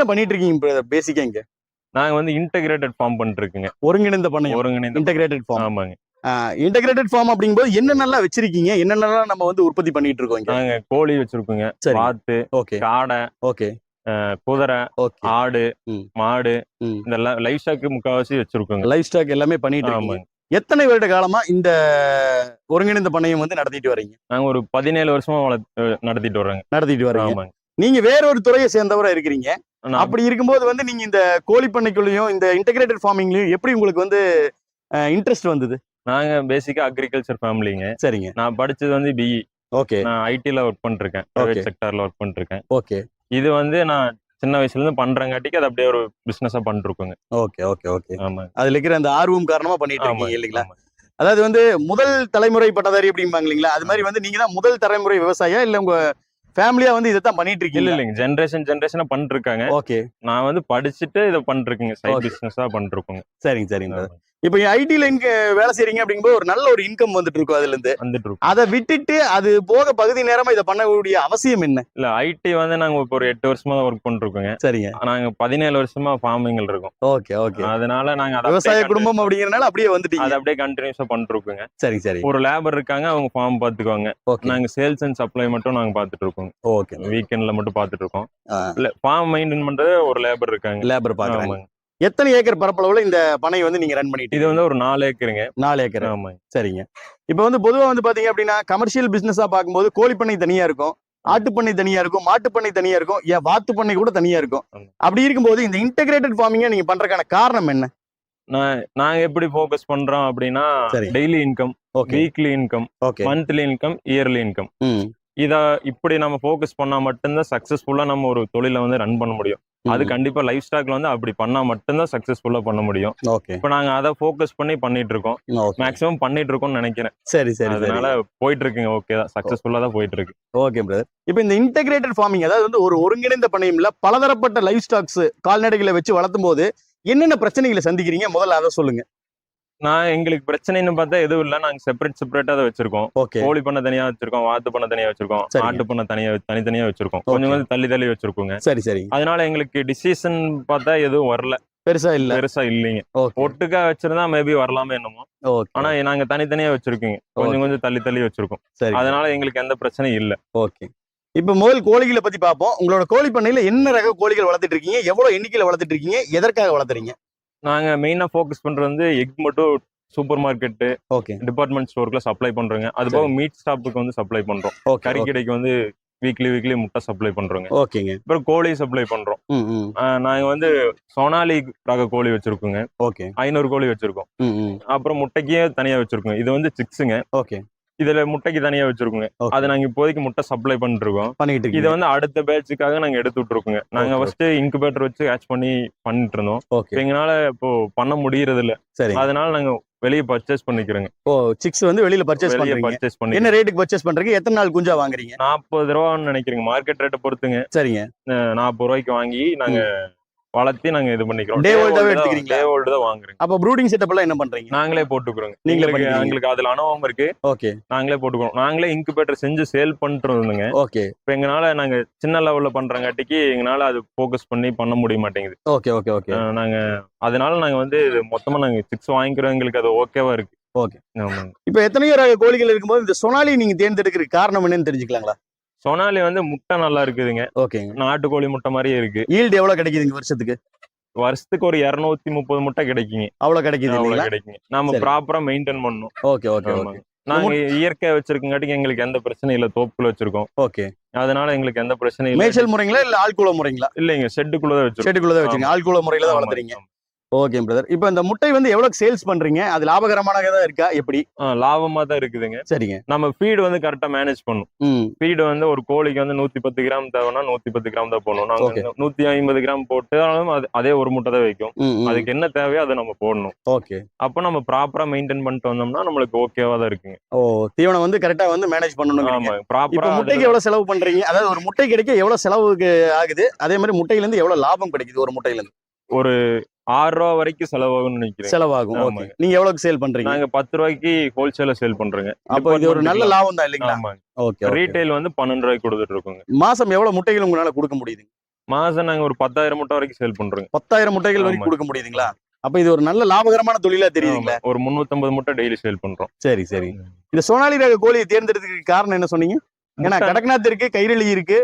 என்ன பண்ணிட்டு இருக்கீங்க பேசிக்கா இங்க? நாங்க வந்து இன்டகிரேட்டட் ஃபார்ம் பண்ணிட்டு இருக்கோங்க ஒருங்கிணைந்த பண்ணையம். ஒருங்கிணைந்த இன்டகிரேட்டட் ஃபார்ம் ஆமாங்க. இன்டகிரேட்டட் ஃபார்ம் அப்படிங்கும்போது என்னென்னலாம் வச்சிருக்கீங்க? என்னென்னலாம் நம்ம வந்து உற்பத்தி பண்ணிட்டு இருக்கோம் நாங்க கோழி வச்சிருக்கோங்க. சரி. வாத்து ஓகே. காடை ஓகே. குதிரை ஆடு. மாடு. இதெல்லாம் லைஃப் ஸ்டாக் முக்காவாசி வச்சிருக்கோங்க. லைஃப் ஸ்டாக் எல்லாமே பண்ணிட்டு இருக்கீங்க ஆமாங்க. எத்தனை வருட காலமா இந்த ஒருங்கிணைந்த பண்ணையம் வந்து நடத்திட்டு வர்றீங்க நாங்க ஒரு பதினேழு வருஷமா நடத்திட்டு வர்றோங்க. நடத்திட்டு ஆமாங்க. நீங்க வேற ஒரு துறையை சேர்ந்தவரா இருக்கிறீங்க. அப்படி இருக்கும்போது வந்து நீங்க இந்த கோழி பண்ணைக்குள்ளயும் இந்த இன்டகிரேட்டட் ஃபார்மிங்லயும் எப்படி உங்களுக்கு வந்து இன்ட்ரெஸ்ட் வந்தது? நாங்க பேசிக்கா அக்ரிகல்ச்சர் ஃபேமிலிங்க சரிங்க. நான் படிச்சது வந்து பிஇ ஓகே. நான் ஐடில ஒர்க் பண்ணிருக்கேன். பிரைவேட் செக்டார்ல ஒர்க் பண்ணிருக்கேன். ஓகே. இது வந்து நான் சின்ன வயசுல இருந்து பண்றங்காட்டிக்கு அது அப்படியே ஒரு பிசினஸா பண்ணிருக்கோங்க ஓகே ஓகே ஓகே. ஆமாங்க அதுல இருக்கிற அந்த ஆர்வம் காரணமா பண்ணிட்டு இருக்கீங்க இல்லைங்களா. அதாவது வந்து முதல் தலைமுறை பட்டதாரி அப்படிம்பாங்க இல்லைங்களா? அது மாதிரி வந்து நீங்க தான் முதல் தலைமுறை விவசாயியா இல்ல உங்க ஃபேமிலியா வந்து இதைத்தான் பண்ணிட்டு இல்ல இருக்கீங்க இல்லைங்க. ஜென்ரேஷன் ஜென்ரேஷனா பண்ணிட்டு இருக்காங்க. ஓகே நான் வந்து படிச்சுட்டு இதை பண்ணிருக்கேங்க சைட். பிசினஸா பண்ணிருக்கோங்க சரிங்க சரிங்க இப்போ ஐடி லைனுக்கு வேலை செய்றீங்க அப்படிங்கும்போது ஒரு நல்ல ஒரு இன்கம் வந்துட்டு இருக்கும் அதுல இருந்து வந்துட்டு இருக்கோம் அதை விட்டுட்டு அது போக பகுதி நேரமா இதை பண்ணக்கூடிய அவசியம் என்ன? இல்ல ஐடி வந்து நாங்க இப்போ ஒரு எட்டு வருஷமா ஒர்க் பண்ணிருக்கோங்க சரிங்க. நாங்க பதினேழு வருஷமா ஃபார்மிங்ல இருக்கோம். Okay okay. அதனால நாங்க விவசாய குடும்பம் அப்படிங்கறனால அப்படியே வந்துட்டீங்க. அதை அப்படியே கண்டினியூஸா பண்ணிருக்கோங்க சரி சரி. ஒரு லேபர் இருக்காங்க அவங்க ஃபார்ம் பாத்துக்குவாங்க நாங்க சேல்ஸ் அண்ட் சப்ளை மட்டும் நாங்க பாத்துட்டு இருக்கோம் ஓகே. வீக்கெண்ட்ல மட்டும் பாத்துட்டு இருக்கோம் இல்ல ஃபார்ம் மெயின்டைன் பண்றது ஒரு லேபர் இருக்காங்க. லேபர் பாக்குறாங்க எத்தனை ஏக்கர் பரப்பளவுல இந்த பண்ணை வந்து நீங்க ரன் பண்ணிட்டு இது வந்து ஒரு நாலு ஏக்கருங்க. நாலு ஏக்கர். ஆமாங்க சரிங்க. இப்போ வந்து பொதுவா வந்து பாத்தீங்க அப்படின்னா கமர்ஷியல் பிசினஸா பார்க்கும்போது கோழி பண்ணை தனியா இருக்கும் ஆட்டு பண்ணை தனியா இருக்கும் மாட்டு பண்ணை தனியா இருக்கும் ஏன் வாத்து பண்ணை கூட தனியா இருக்கும். ஆமா. அப்படி இருக்கும்போது இந்த இன்டகிரேட்டட் ஃபார்மிங்கா நீங்க பண்றதுக்கான காரணம் என்ன? நான் நாங்க எப்படி ஃபோக்கஸ் பண்றோம் அப்படின்னா. Daily income weekly income monthly income yearly income இத இப்படி நம்ம ஃபோக்கஸ் பண்ணா மட்டும்தான் சக்சஸ்ஃபுல்லா நம்ம ஒரு தொழிலை வந்து ரன் பண்ண முடியும். அது கண்டிப்பா லைஃப் ஸ்டாக்ல வந்து அப்படி பண்ணா மட்டும்தான் சக்சஸ்ஃபுல்லா பண்ண முடியும். ஓகே. இப்போ நாங்க அதை ஃபோக்கஸ் பண்ணி பண்ணிட்டு இருக்கோம். மேக்ஸிமம் பண்ணிட்டு இருக்கோம்னு நினைக்கிறேன். சரி சரி அதனால போயிட்டு இருக்குங்க ஓகே தான். சக்சஸ்ஃபுல்லா தான் போயிட்டு இருக்கு. ஓகே பிரதர் இப்போ இந்த இன்டகிரேட்டட் ஃபார்மிங் அதாவது வந்து ஒரு ஒருங்கிணைந்த பண்ணையம்ல பலதரப்பட்ட லைஃப் ஸ்டாக்ஸ் கால்நடைகளை வச்சு வளர்த்தும் போது என்னென்ன பிரச்சனைகளை சந்திக்கிறீங்க? முதல்ல அதை சொல்லுங்க. நான் எங்களுக்கு பிரச்சனைன்னு பார்த்தா எதுவும் இல்லை. நாங்க செப்பரேட் செப்பரேட்டா தான் வச்சிருக்கோம். ஓகே கோழி பண்ண தனியா வச்சிருக்கோம் வாத்து பண்ண தனியா வச்சிருக்கோம். ஆட்டு பண்ண தனியா தனித்தனியா வச்சிருக்கோம். கொஞ்சம். கொஞ்சம் தள்ளி தள்ளி வச்சிருக்கோங்க. சரி சரி. அதனால எங்களுக்கு டிசிஷன் பார்த்தா எதுவும் வரல. பெருசா இல்ல. பெருசா இல்லைங்க. ஒட்டுக்கா வச்சிருந்தா மேபி வரலாமே என்னமோ. ஆனா நாங்க தனித்தனியா வச்சிருக்கோங்க. கொஞ்சம் கொஞ்சம் தள்ளி தள்ளி வச்சிருக்கோம். சரி. அதனால எங்களுக்கு எந்த பிரச்சனையும் இல்ல. ஓகே இப்போ முதல் கோழிகளை பத்தி பார்ப்போம். உங்களோட கோழி பண்ணையில என்ன ரக கோழிகள் வளர்த்துட்டு இருக்கீங்க? எவ்வளவு எண்ணிக்கையில வளர்த்துட்டு இருக்கீங்க? எதற்காக வளர்த்துறீங்க? நாங்க மெயினா ஃபோக்கஸ் பண்றது வந்து எக் மட்டும் சூப்பர் மார்க்கெட் ஓகே டிபார்ட்மெண்ட் ஸ்டோர்க்குள்ள சப்ளை பண்றோங்க. அது போக மீட் ஸ்டாப்புக்கு வந்து சப்ளை பண்றோம். கறி கடைக்கு வந்து வீக்லி வீக்லி முட்டை சப்ளை பண்றோங்க. ஓகேங்க அப்புறம் கோழி சப்ளை பண்றோம். நாங்க வந்து சோனாலி ரக கோழி வச்சிருக்கோங்க. ஓகே ஐநூறு கோழி வச்சிருக்கோம். அப்புறம் முட்டைக்கே தனியா வச்சிருக்கோங்க இது வந்து சிக்ஸுங்க ஓகே இதுல முட்டைக்கு தனியா வச்சிருக்கோங்க. அது நாங்க இப்போதைக்கு முட்டை சப்ளை பண்ணிட்டு இருக்கோம் பண்ணிட்டு இதை வந்து அடுத்த பேட்சுக்காக நாங்க எடுத்து விட்டுருக்கோங்க. நாங்க ஃபர்ஸ்ட் இன்குபேட்டர் வச்சு ஹேட்ச் பண்ணி பண்ணிட்டு இருந்தோம் எங்களால இப்போ பண்ண முடியறது இல்ல சரி. அதனால நாங்க வெளியே பர்ச்சேஸ் பண்ணிக்கிறோங்க. ஓ சிக்ஸ் வந்து வெளியில பர்ச்சேஸ் பண்றீங்க. பர்ச்சேஸ் பண்ணி என்ன ரேட்டுக்கு பர்ச்சேஸ் பண்றீங்க? எத்தனை நாள் குஞ்சா வாங்குறீங்க? நாற்பது ரூபான்னு நினைக்கிறேங்க. மார்க்கெட் ரேட்டை பொறுத்துங்க. சரிங்க. நாற்பது ரூபாய்க்கு வாங்கி நாங்க வளர்த்தி நாங்க இது பண்ணிக்கிறோம். Day old ஆவே எடுத்துக்கிறீங்களா? டே ஓல்டு தான் வாங்குறோங்க. அப்ப ப்ரூடிங் செட்டப் எல்லாம் என்ன பண்றீங்க? நாங்களே போட்டுக்கிறோங்க. நீங்களே எங்களுக்கு அதுல அனுபவம் இருக்கு. ஓகே. நாங்களே போட்டுக்கிறோம். நாங்களே இன்குபேட்டர் செஞ்சு சேல் பண்ணிட்டு இருந்தோங்க ஓகே. இப்போ எங்களால நாங்க சின்ன லெவல்ல பண்றங்காட்டிக்கு எங்களால அது ஃபோக்கஸ் பண்ணி பண்ண முடிய மாட்டேங்குது. Okay okay okay. நாங்க அதனால நாங்க வந்து மொத்தமா நாங்க சிக்ஸ் வாங்கிக்கிறோம். எங்களுக்கு அது ஓகேவா இருக்கு. ஆமாங்க. இப்ப எத்தனையோ கோழிகள் இருக்கும்போது இந்த சொனாலி நீங்க தேர்ந்தெடுக்கிறதுக்கு காரணம் என்னன்னு தெரிஞ்சுக்கலாங்களா? சொனாலி வந்து முட்டை நல்லா இருக்குதுங்க. ஓகேங்க. நாட்டுக்கோழி முட்டை மாதிரியே இருக்கு. ஈல்டு எவ்வளவு கிடைக்குதுங்க வருஷத்துக்கு? வருஷத்துக்கு ஒரு இருநூத்தி முப்பது முட்டை கிடைக்குங்க. அவ்வளவு கிடைக்குது அவ்வளவு கிடைக்குங்க. சரி. ப்ராப்பரா மெயின்டைன் பண்ணணும். Okay okay okay. நாங்க இயற்கையா வச்சிருக்கங்காட்டிக்கு எங்களுக்கு எந்த பிரச்சனையும் இல்ல. தோப்புக்குள்ள வச்சிருக்கோம். ஓகே. அதனால எங்களுக்கு எந்த பிரச்சனையும் மேய்ச்சல் முறைங்களா இல்ல ஆள்குள முறைங்களா? இல்லைங்க. ஷெட்டுக்குள்ளதான் வச்சிருக்கோம். ஷெட்டுக்குள்ளதான் வச்சுங்க ஆள்குள முறையில தான் வளர்த்துறீங்க. ஓகே பிரதர் இப்போ இந்த முட்டை வந்து எவ்வளவு சேல்ஸ் பண்றீங்க? அது லாபகரமானதா இருக்கா? எப்படி? லாபமா தான் இருக்குதுங்க. சரிங்க. நம்ம ஃபீடு வந்து கரெக்டா மேனேஜ் பண்ணும். ஃபீடு வந்து ஒரு கோழிக்கு வந்து நூத்தி பத்து கிராம் தேவைன்னா நூத்தி பத்து கிராம் தான் போடணும். நாங்க நூத்தி ஐம்பது கிராம் போட்டாலும் அது அதே ஒரு முட்டை தான் வைக்கும். அதுக்கு என்ன தேவையோ அதை நம்ம போடணும். ஓகே அப்ப நம்ம ப்ராப்பரா மெயின்டைன் பண்ணிட்டு வந்தோம்னா நம்மளுக்கு ஓகேவா தான் இருக்குங்க. ஓ தீவனம் வந்து கரெக்டா வந்து மேனேஜ் பண்ணணும் ஆமா ப்ராப்பரா முட்டைக்கு எவ்வளவு செலவு பண்றீங்க? அதாவது ஒரு முட்டை கிடைக்க எவ்வளவு செலவுக்கு ஆகுது? அதே மாதிரி முட்டையில இருந்து எவ்வளவு லாபம் கிடைக்குது ஒரு முட்டையில இருந்து ஒரு ஆறு ரூபா வரைக்கும் செலவாகும்னு நினைக்கிறேன். செலவாகும். ஓகே. நீங்க எவ்வளவுக்கு சேல் பண்றீங்க? நாங்க பத்து ரூபாய்க்கு ஹோல்சேல சேல் பண்றோங்க. அப்போ இது ஒரு நல்ல லாபம் தான் இல்லைங்களா? ஆமாங்க. ஓகே ரீட்டைல் வந்து பன்னெண்டு ரூபாய்க்கு கொடுத்துட்டு இருக்கோங்க. மாசம் எவ்வளவு முட்டைகள் உங்களால கொடுக்க முடியுது மாசம் நாங்க ஒரு பத்தாயிரம் முட்டை வரைக்கும் சேல் பண்றோங்க. பத்தாயிரம் முட்டைகள் வரைக்கும். கொடுக்க முடியுதுங்களா? அப்ப இது ஒரு நல்ல லாபகரமான தொழிலா தெரியுதுங்களா. ஒரு முன்னூத்தம்பது முட்டை டெய்லி சேல் பண்றோம். சரி சரி. இந்த சோனாலி ரக கோழியை தேர்ந்தெடுத்ததுக்கு காரணம் என்ன சொன்னீங்க? ஏன்னா கடக்நாத் இருக்கு கைரளி இருக்கு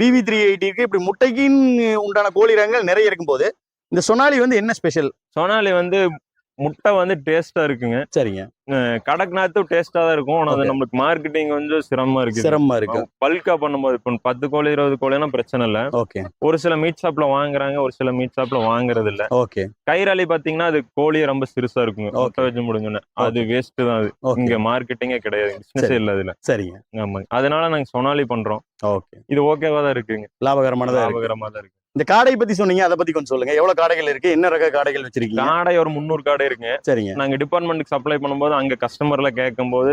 பிவி த்ரீ எயிட்டி இருக்கு. இப்படி முட்டைக்குன்னு உண்டான கோழி ரகங்கள் நிறைய இருக்கும்போது இந்த சொனாலி வந்து என்ன ஸ்பெஷல் சோனாலி வந்து முட்டை வந்து டேஸ்டா இருக்குங்க. சரிங்க. கடக்நாத்தும் டேஸ்டா தான் இருக்கும். ஆனா அது. நம்மளுக்கு மார்க்கெட்டிங் கொஞ்சம் சிரமமா இருக்கு சிரமமா இருக்கு. பல்கா பண்ணும்போது இப்போ பத்து கோழி இருபது கோழினா பிரச்சனை இல்ல. ஓகே ஒரு சில மீட் ஷாப்ல வாங்குறாங்க ஒரு சில மீட் ஷாப்ல வாங்குறது இல்ல. ஓகே கைராளி பாத்தீங்கன்னா அது கோழியே ரொம்ப சிறுசா இருக்குங்க. முட்டை வச்சு முடிஞ்சோன்னே. அது வேஸ்ட் தான் அது. இங்க மார்க்கெட்டிங்கே கிடையாது. பிசினஸே. இல்ல அதுல. சரிங்க. ஆமாங்க. அதனால நாங்க சொனாலி பண்றோம். ஓகே இது ஓகேவா தான் இருக்குங்க. லாபகரமானதா லாபகரமா தான் இருக்கு. இந்த காடை பத்தி சொன்னீங்க அதை பத்தி கொஞ்சம் சொல்லுங்க. எவ்வளவு காடைகள் இருக்கு? என்ன ரக காடைகள் வச்சிருக்கீங்க? காடை ஒரு முந்நூறு காடை இருக்குங்க சரிங்க. நாங்க டிபார்ட்மெண்ட்டுக்கு சப்ளை பண்ணும்போது அங்க கஸ்டமர்ல கேட்கும்போது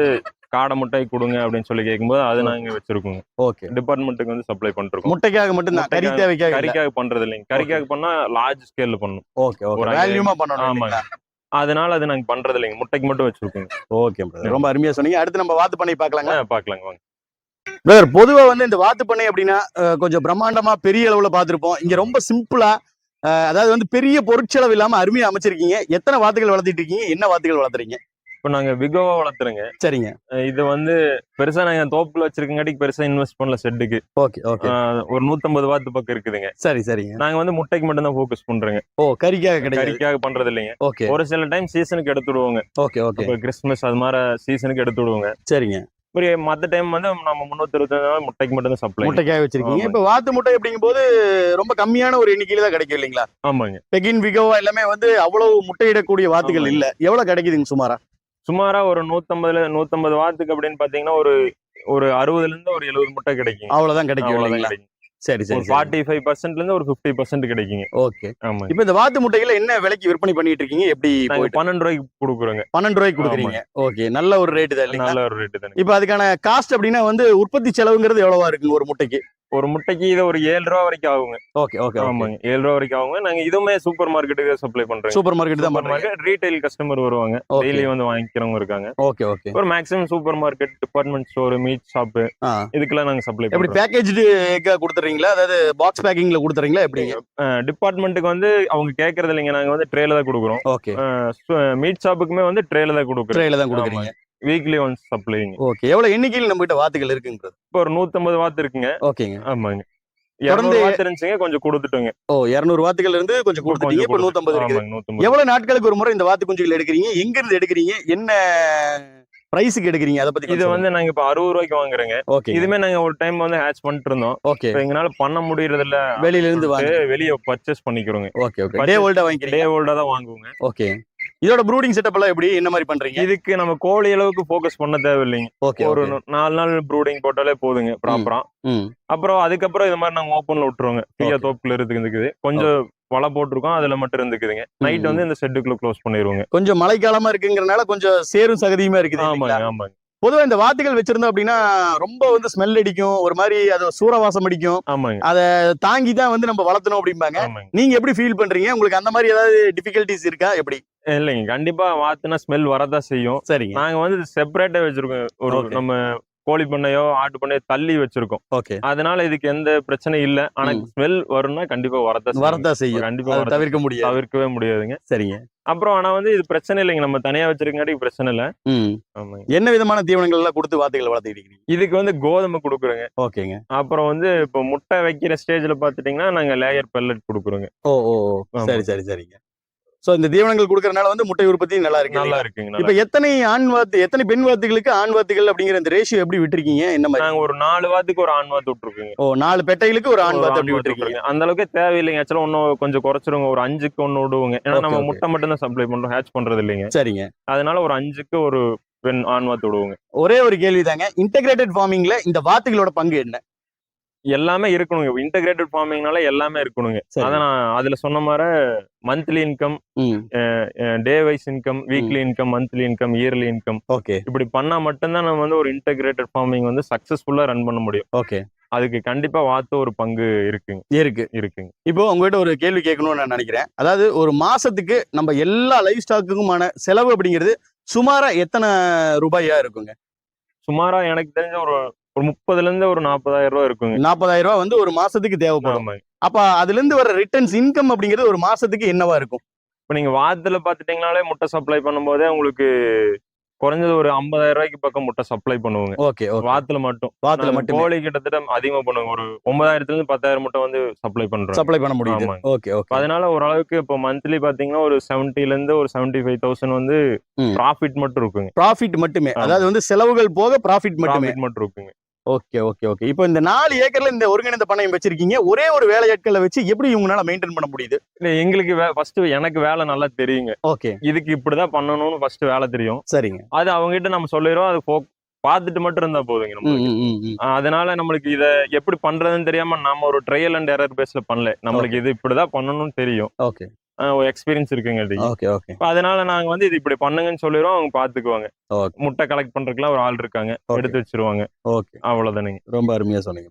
காடை முட்டை கொடுங்க அப்படின்னு சொல்லி கேட்கும்போது அது நாங்க வச்சிருக்கோங்க. ஓகே. டிபார்ட்மெண்ட்டுக்கு வந்து சப்ளை பண்ணிருக்கோம் முட்டைக்காக மட்டும் தான்? கறி தேவைக்காக. கறிக்காக பண்றது இல்லைங்க. கறிக்காக பண்ணா லார்ஜ் ஸ்கேல்ல பண்ணும் ஓகே ஓகே. ஒரு வேல்யூமா பண்ணணும் ஆமாங்க. அதனால அது நாங்க பண்றது இல்லைங்க. முட்டைக்கு மட்டும் வச்சிருக்கோங்க. ஓகே. ரொம்ப அருமையா சொன்னீங்க. அடுத்து நம்ம வாத்து பண்ணை பார்க்கலாங்க ஆ, பாக்கலாங்க வாங்க. பிரதர் பொதுவா வந்து இந்த வாத்து பண்ணை அப்படின்னா கொஞ்சம் பிரம்மாண்டமா பெரிய அளவுல பார்த்திருப்போம். இங்க ரொம்ப சிம்பிளா அதாவது வந்து பெரிய பொருட்செலவு இல்லாம அருமையா அமைச்சிருக்கீங்க. எத்தனை வாத்துகள் வளர்த்திட்டு இருக்கீங்க? என்ன வாத்துகள் வளர்த்துறீங்க? இப்போ நாங்க விகோவா வளர்த்துறோங்க. சரிங்க. இது வந்து பெருசா நாங்க தோப்புல வச்சிருக்கங்காட்டிக்கு பெருசா இன்வெஸ்ட் பண்ணல ஷெட்டுக்கு ஓகே ஓகே ஒரு நூத்தம்பது வாத்து பக்கம் இருக்குதுங்க. சரி சரிங்க. நாங்க வந்து முட்டைக்கு மட்டும் தான் ஃபோக்கஸ் பண்றோங்க. ஓ கறிக்காக கிடையாது. கறிக்காக பண்றது இல்லைங்க ஓகே ஒரு சில டைம் சீசனுக்கு எடுத்து விடுவோங்க ஓகே ஓகே இப்போ கிறிஸ்மஸ் அது மாதிரி சீசனுக்கு எடுத்து விடுவோங்க சரிங்க. ஒரு மத்த டைம் வந்து நம்ம முன்னூத்தி இருபத்தஞ்சு முட்டைக்கு மட்டும் தான் சப்ளை முட்டைக்காக வச்சிருக்கீங்க. இப்ப வாத்து முட்டை அப்படிங்கும் போது ரொம்ப கம்மியான ஒரு எண்ணிக்கையில தான் கிடைக்கும் இல்லைங்களா? ஆமாங்க. பெகின் விகோவா எல்லாமே வந்து அவ்வளவு முட்டையிடக்கூடிய வாத்துகள். இல்ல. எவ்வளவு கிடைக்குதுங்க சுமாரா? சுமாரா ஒரு நூத்தம்பதுல நூத்தம்பது வாத்துக்கு அப்படின்னு பாத்தீங்கன்னா ஒரு ஒரு அறுபதுல இருந்து ஒரு எழுபது முட்டை கிடைக்கும் அவ்வளவுதான் கிடைக்கும் சரி சரி ஃபார்ட்டி ஃபைவ் பர்சன்ட்ல இருந்து ஒரு ஃபிஃப்டி பர்சன்ட் கிடைக்குங்க. ஓகே. ஆமாங்க இப்ப இந்த வாத்து முட்டைகளை என்ன விலைக்கு விற்பனை பண்ணிட்டு இருக்கீங்க எப்படி பன்னெண்டு ரூபாய்க்கு கொடுக்குறோங்க. பன்னெண்டு ரூபாய்க்கு கொடுக்குறீங்க. ஓகே நல்ல ஒரு ரேட்டு தான் நல்ல ஒரு ரேட்டு தானே இப்ப அதுக்கான காஸ்ட் அப்படின்னா வந்து உற்பத்தி செலவுங்கிறது எவ்வளவா இருக்குங்க ஒரு முட்டைக்கு? ஒரு முட்டைக்கு இது ஒரு ஏழு ரூபா வரைக்கும் ஆகுங்க. ஓகே ஓகே ஆமாங்க. ஏழு ரூபா வரைக்கும் ஆகுங்க. நாங்க இதுவுமே சூப்பர் மார்க்கெட்டுக்கு சப்ளை பண்றோம் சூப்பர் மார்க்கெட் தான் மார்க்கெட். ரீட்டைல் கஸ்டமர் வருவாங்க. டெய்லி வந்து வாங்கிக்கிறவங்க இருக்காங்க. Okay okay. ஒரு maximum supermarket department store meat shop இதுக்கெல்லாம் நாங்க சப்ளை எப்படி பேக்கேஜ்டு எக்கா கொடுத்துறீங்களா? அதாவது பாக்ஸ் பேக்கிங்ல கொடுத்துறீங்களா? எப்படிங்க டிபார்ட்மெண்ட்டுக்கு வந்து அவங்க கேட்கறது இல்லைங்க. நாங்க வந்து ட்ரேல தான் கொடுக்குறோம். ஓகே. மீட் ஷாப்புக்குமே வந்து ட்ரேல தான் கொடுக்குறோம் ட்ரேல தான் கொடுக்குறீங்க. வீக்லி ஒன்ஸ் சப்ளைங்க ஓகே எவ்வளவு எண்ணிக்கையில் நம்ம கிட்ட வாத்துகள் இருக்குங்கிறது இப்போ ஒரு நூத்தம்பது வாத்து இருக்குங்க. ஓகேங்க. ஆமாங்க. தொடர்ந்து- இருந்துச்சுங்க கொஞ்சம் கொடுத்துட்டோங்க. ஓ இருநூறு வாத்துகள் இருந்து கொஞ்சம் கொடுத்துட்டீங்க இப்ப நூத்தம்பது இருக்குது. எவ்வளவு நாட்களுக்கு ஒரு முறை இந்த வாத்து குஞ்சுகள் எடுக்கிறீங்க? எங்க இருந்து எடுக்கிறீங்க? என்ன பிரைஸுக்கு எடுக்கிறீங்க? அதை பத்தி இது வந்து நாங்க இப்ப அறுபது ரூபாய்க்கு வாங்குறோங்க. ஓகே இதுமே நாங்க ஒரு டைம் வந்து ஹேட்ச் பண்ணிட்டு இருந்தோம் ஓகே எங்களால பண்ண முடியறது இல்ல வெளியில இருந்து வெளிய பர்ச்சேஸ் பண்ணிக்கிறோங்க. Okay okay. டே ஓல்டா வாங்கிக்கிறீங்க. டே ஓல்டா தான் வாங்குவோங்க. ஓகே. இதோட ப்ரூடிங் செட்டப் எல்லாம் எப்படி? என்ன மாதிரி பண்றீங்க? இதுக்கு நம்ம கோழி அளவுக்கு ஃபோக்கஸ் பண்ண தேவையில்லைங்க. ஓகே ஒரு நாலு நாள் ப்ரூடிங் போட்டாலே போதுங்க ப்ராப்பரா அப்புறம் அதுக்கப்புறம் இது மாதிரி நாங்க ஓப்பன்ல விட்டுருவோங்க. ஃப்ரீயா. தோப்புல இருக்குது கொஞ்சம் வலை போட்டிருக்கோம் அதுல மட்டும் இருந்துக்குதுங்க. நைட் வந்து இந்த ஷெட்டுக்குள்ள க்ளோஸ் பண்ணிடுவோங்க கொஞ்சம் மழைக்காலமா இருக்குங்கிறனால கொஞ்சம் சேரும் சகதியுமா இருக்குது ஆமாங்க இல்லைங்களா? ஆமாங்க பொதுவா இந்த வாத்துகள் வச்சிருந்தோம் அப்படின்னா ரொம்ப வந்து ஸ்மெல் அடிக்கும் ஒரு மாதிரி அது சூறவாசம் அடிக்கும். ஆமாங்க. தாங்கி தான் வந்து நம்ம வளர்த்தணும் அப்படிம்பாங்க. நீங்க எப்படி ஃபீல் பண்றீங்க? உங்களுக்கு அந்த மாதிரி ஏதாவது டிஃபிகல்டிஸ் இருக்கா? எப்படி? இல்லைங்க கண்டிப்பா வாத்துனா ஸ்மெல் வரதான் செய்யும். சரிங்க. நாங்க வந்து செப்பரேட்டா வச்சிருக்கோம். ஒரு. நம்ம கோழி பண்ணையோ ஆட்டு பண்ணையோ தள்ளி வச்சிருக்கோம். ஓகே அதனால இதுக்கு எந்த பிரச்சனையும் இல்ல. ஆனா. ஸ்மெல் வரும்னா கண்டிப்பா வரதான் செய்யும். வரதா செய்யும். கண்டிப்பா தவிர்க்க முடியாது. தவிர்க்கவே முடியாதுங்க. சரிங்க. அப்புறம் ஆனா வந்து இது பிரச்சனை இல்லைங்க. நம்ம தனியா வச்சிருக்கங்காட்டி பிரச்சனை இல்ல. என்ன விதமான தீவனங்கள் எல்லாம் கொடுத்து வாத்துகள் வளர்த்துக்கிட்டு இருக்கீங்க? இதுக்கு வந்து கோதுமை கொடுக்குறோங்க. ஓகேங்க. அப்புறம் வந்து இப்போ முட்டை வைக்கிற ஸ்டேஜ்ல பாத்துட்டீங்கன்னா நாங்க லேயர் பெல்லட் கொடுக்குறோங்க. ஓ ஓ. சரி சரி சரிங்க. சோ இந்த தீவனங்கள் கொடுக்கறனால வந்து முட்டை உற்பத்தி நல்லா இருக்கு நல்லா? இருக்குங்க இப்ப. எத்தனை ஆண் வாத்து எத்தனை பெண் வாத்துகளுக்கு ஆண் வாத்துகள் அப்படிங்கிற இந்த ரேஷியோ எப்படி விட்டுருக்கீங்க? என்ன மாதிரி? நாங்க ஒரு நாலு வாத்துக்கு ஒரு ஆண் வாத்து விட்டுருக்குங்க. ஓ நாலு பெட்டைகளுக்கு ஒரு ஆண் வாத்து அப்படி விட்டுருக்கீங்க. அந்த அளவுக்கு தேவையில்லைங்க. ஆக்சுவலா இன்னும் கொஞ்சம் குறைச்சிருங்க. ஒரு அஞ்சுக்கு ஒண்ணு விடுவோங்க. ஏன்னா நம்ம. முட்டை மட்டும் தான் சப்ளை பண்றோம். ஹேட்ச் பண்றது இல்லைங்க. சரிங்க. அதனால ஒரு அஞ்சுக்கு ஒரு பெண் ஆண் வாத்து விடுவோங்க. ஒரே ஒரு கேள்விதாங்க. இன்டகிரேட்டட் ஃபார்மிங்ல இந்த வாத்துகளோட பங்கு என்ன? எல்லாமே இருக்கணுங்க. இன்டகிரேட்டட் ஃபார்மிங்னால எல்லாமே இருக்கணுங்க. அதான் நான் அதுல சொன்ன மாதிரி monthly income day wise income weekly income monthly income yearly income okay. இப்படி பண்ணா மட்டும்தான் நம்ம வந்து ஒரு இன்டகிரேட்டட் ஃபார்மிங் வந்து சக்சஸ்ஃபுல்லா ரன் பண்ண முடியும். ஓகே. அதுக்கு கண்டிப்பா வாத்து ஒரு பங்கு இருக்குங்க. இருக்கு. இருக்குங்க. இப்போ உங்ககிட்ட ஒரு கேள்வி கேட்கணும்னு நான் நினைக்கிறேன். அதாவது ஒரு மாசத்துக்கு நம்ம எல்லா லைஃப் ஸ்டாக்குக்குமான செலவு அப்படிங்கிறது சுமாரா எத்தனை ரூபாயா இருக்குங்க? சுமாரா எனக்கு தெரிஞ்ச ஒரு ஒரு முப்பதுல இருந்து ஒரு நாற்பதாயிரம் ரூபாய் இருக்குங்க. நாற்பதாயிரம் ரூபாய் வந்து ஒரு மாசத்துக்கு தேவைப்படும். அப்ப அதுல இருந்து வர ரிட்டர்ன்ஸ் இன்கம் அப்படிங்கிறது ஒரு மாசத்துக்கு என்னவா இருக்கும்? இப்போ நீங்க வாரத்துல பாத்துட்டீங்கனாலே முட்டை சப்ளை பண்ணும்போதே உங்களுக்கு குறைஞ்சது ஒரு 50000 ரூபாய்க்கு பக்கம் முட்டை சப்ளை பண்ணுவோங்க. ஓகே வாரத்துல மட்டும். வாத்துல மட்டுமே. கோழி கிட்டத்தட்ட அதிகமா பண்ணுவோங்க. ஒரு ஒன்பதாயிரத்துல இருந்து பத்தாயிரம் முட்டை வந்து சப்ளை பண்றோம் சப்ளை பண்ண முடியுது. ஆமாங்க. Okay okay. அதனால ஓரளவுக்கு இப்போ மந்த்லி பாத்தீங்கன்னா ஒரு 70 ல இருந்து ஒரு செவன்டி ஃபைவ் தௌசண்ட் வந்து. ப்ராஃபிட் மட்டும் இருக்குங்க. ப்ராஃபிட் மட்டுமே. அதாவது வந்து செலவுகள் போக ப்ராஃபிட் மட்டுமே. மட்டும் இருக்குங்க. ஓகே ஓகே ஓகே இப்போ இந்த நாலு ஏக்கர்ல இந்த ஒருங்கிணைந்த பண்ணையம் வச்சிருக்கீங்க. ஒரே ஒரு வேலையாட்களை வச்சு எப்படி உங்களால மெயின்டைன் பண்ண முடியுது? இல்ல எங்களுக்கு ஃபர்ஸ்ட் எனக்கு வேலை நல்லா தெரியுங்க. ஓகே இதுக்கு இப்படிதான் பண்ணணும்னு ஃபர்ஸ்ட் வேலை தெரியும். சரிங்க. அது அவங்க கிட்ட நம்ம சொல்லிடுவோம் அது பார்த்துட்டு மட்டும் இருந்தா போதுங்க அதனால நம்மளுக்கு இத எப்படி பண்றதுன்னு தெரியாம நம்ம ஒரு ட்ரையல் அண்ட் எரர் பேஸ்ல பண்ணல. நம்மளுக்கு இது இப்படிதான் பண்ணணும்னு தெரியும். ஓகே எக்ஸ்பீரியன்ஸ் இருக்குங்க ஓகே அதனால நாங்க வந்து இது இப்படி பண்ணுங்கன்னு சொல்லிடுவோம் அவங்க பாத்துக்குவாங்க. முட்டை கலெக்ட் பண்றதுக்குலாம் ஒரு ஆள் இருக்காங்க. எடுத்து வச்சிருவாங்க. ஓகே. அவ்வளவுதானுங்க. ரொம்ப அருமையா சொன்னீங்க.